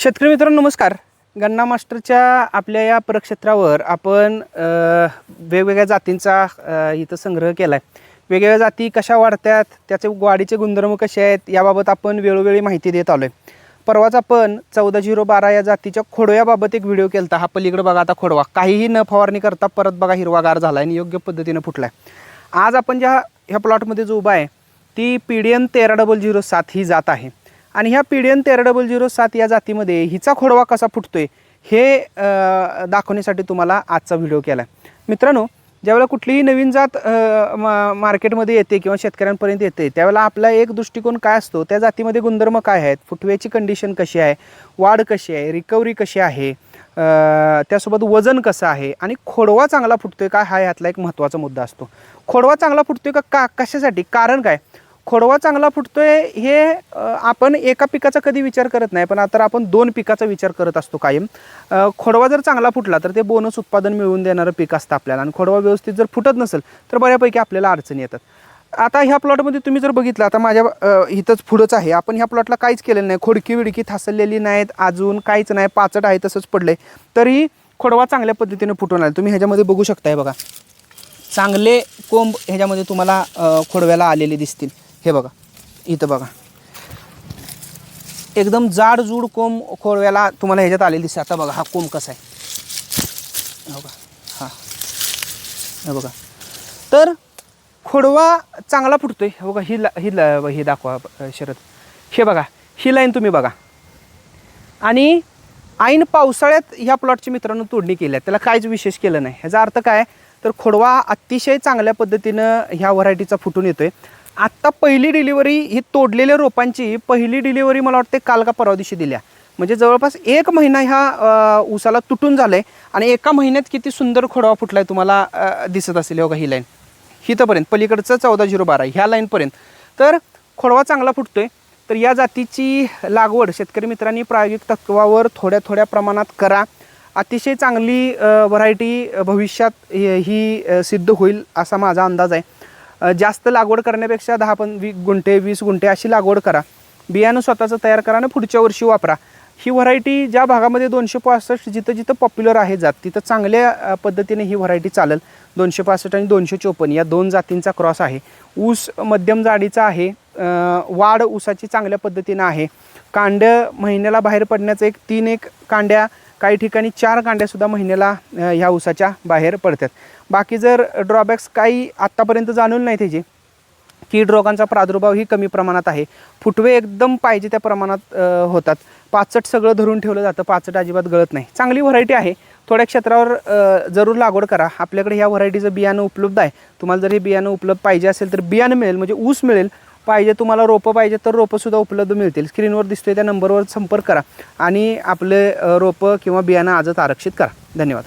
शेतकरी मित्रांनो नमस्कार. गन्ना मास्टरच्या आपल्या या प्रक्षेत्रावर आपण वेगवेगळ्या जातींचा इथं संग्रह केला आहे वेगवेगळ्या जाती कशा वाढतात त्याचे वाढीचे गुणधर्म कसे आहेत याबाबत आपण वेळोवेळी माहिती देत आलो आहे परवाच आपण चौदा झिरो बारा या जातीच्या खोडव्याबाबत एक व्हिडिओ केला हा पलीकडे बघा आता खोडवा. काहीही न फवारणी करता परत बघा हिरवागार झाला आणि योग्य पद्धतीनं फुटला आहे आज आपण ज्या ह्या प्लॉटमध्ये जो उभा आहे ती पी डी एन तेरा डबल झिरो सात ही जात आहे. आणि ह्या पी डी एन तेरा डबल झिरो सात या जातीमध्ये हिचा खोडवा कसा फुटतोय हे दाखवण्यासाठी तुम्हाला आजचा व्हिडिओ केला आहे मित्रांनो ज्यावेळेला कुठलीही नवीन जात मा- मार्केटमध्ये येते किंवा शेतकऱ्यांपर्यंत येते त्यावेळेला आपला एक दृष्टिकोन काय असतो? त्या जातीमध्ये गुणधर्म काय आहेत? फुटव्याची कंडिशन कशी आहे? वाढ कशी आहे? रिकव्हरी कशी आहे? त्यासोबत वजन कसं आहे? आणि खोडवा चांगला फुटतोय का? हा ह्यातला एक महत्त्वाचा मुद्दा असतो. खोडवा चांगला फुटतोय का? का? कशासाठी? कारण काय? खोडवा चांगला फुटतोय हे आपण एका पिकाचा कधी विचार करत नाही पण आता आपण दोन पिकाचा विचार करत असतो कायम. खोडवा जर चांगला फुटला तर ते बोनस उत्पादन मिळवून देणारं पीक असतं आपल्याला. आणि खोडवा व्यवस्थित जर फुटत नसेल तर बऱ्यापैकी आपल्याला अडचणी येतात. आता ह्या प्लॉटमध्ये तुम्ही जर बघितलं आता माझ्या इथंच पुढंच आहे. आपण ह्या प्लॉटला काहीच केलेलं नाही. खोडकी विडकी थासलेली नाहीत अजून काहीच नाही. पाचट आहे तसंच पडलंय. तरी खोडवा चांगल्या पद्धतीने फुटून आला. तुम्ही ह्याच्यामध्ये बघू शकताय बघा. चांगले कोंब ह्याच्यामध्ये तुम्हाला खोडव्याला आलेले दिसतील. हे बघा इथं बघा. एकदम जाड जूड कोंब खोडव्याला तुम्हाला ह्याच्यात आलेली दिसते. आता बघा हा कोंब कसा आहे. हे बघा हा. हे बघा. तर खोडवा चांगला फुटतोय. हे बघा ही ला ही ला हे दाखवा शरद. हे बघा ही लाईन तुम्ही बघा. आणि ऐन पावसाळ्यात ह्या प्लॉटची मित्रांनो तोडणी केली आहे. त्याला काहीच विशेष केलं नाही. ह्याचा अर्थ काय तर खोडवा अतिशय चांगल्या पद्धतीनं ह्या व्हरायटीचा फुटून येतोय. आत्ता पहिली डिलिव्हरी ही तोडलेल्या रोपांची पहिली डिलिव्हरी मला वाटते काल का परवा दिवशी दिल्या. म्हणजे जवळपास एक महिना ह्या ऊसाला तुटून आहे आणि एका महिन्यात किती सुंदर खोडवा फुटलाय तुम्हाला दिसत असेल बघा ही लाईन हिथंपर्यंत पलीकडचं चौदा झिरो बारा ह्या लाईनपर्यंत तर खोडवा चांगला फुटतोय. तर या जातीची लागवड शेतकरी मित्रांनी प्रायोगिक तत्वावर थोड्या थोड्या प्रमाणात करा. अतिशय चांगली व्हरायटी भविष्यात ही सिद्ध होईल असा माझा अंदाज आहे. जास्त लागवड करण्यापेक्षा दहा पण वी गुंठे वीस गुंठे अशी लागवड करा. बियाणं स्वतःचं तयार करा आणि पुढच्या वर्षी वापरा. ही व्हरायटी ज्या भागामध्ये दोनशे पासष्ट जिथं जिथं पॉप्युलर आहे जात तिथं चांगल्या पद्धतीने ही व्हरायटी चालेल. दोनशे पासष्ट आणि दोनशे चोपन्न या दोन जातींचा क्रॉस आहे. ऊस मध्यम जाडीचा आहे वाढ ऊसाची चांगल्या पद्धतीनं आहे. कांड महिन्याला बाहेर पडण्याचं एक तीन एक कांड्या काही ठिकाणी चार कांड्यासुद्धा महिन्याला ह्या ऊसाच्या बाहेर पडतात. बाकी जर ड्रॉबॅक्स काही आत्तापर्यंत जाणवलं नाही त्याचे कीड रोगांचा प्रादुर्भाव ही कमी प्रमाणात आहे. फुटवे एकदम पाहिजे त्या प्रमाणात होतात. पाचट सगळं धरून ठेवलं जातं पाचट अजिबात गळत नाही. चांगली व्हरायटी आहे. थोड्या क्षेत्रावर जरूर लागवड करा. आपल्याकडे ह्या व्हरायटीचं बियाणं उपलब्ध आहे. तुम्हाला जर हे बियाणं उपलब्ध पाहिजे असेल तर बियाणं मिळेल म्हणजे ऊस मिळेल पाहिजे तुम्हाला रोपं पाहिजे तर रोपंसुद्धा उपलब्ध मिळतील. स्क्रीनवर दिसतोय त्या नंबरवर संपर्क करा आणि आपले रोपं किंवा बियाणं आजच आरक्षित करा. धन्यवाद.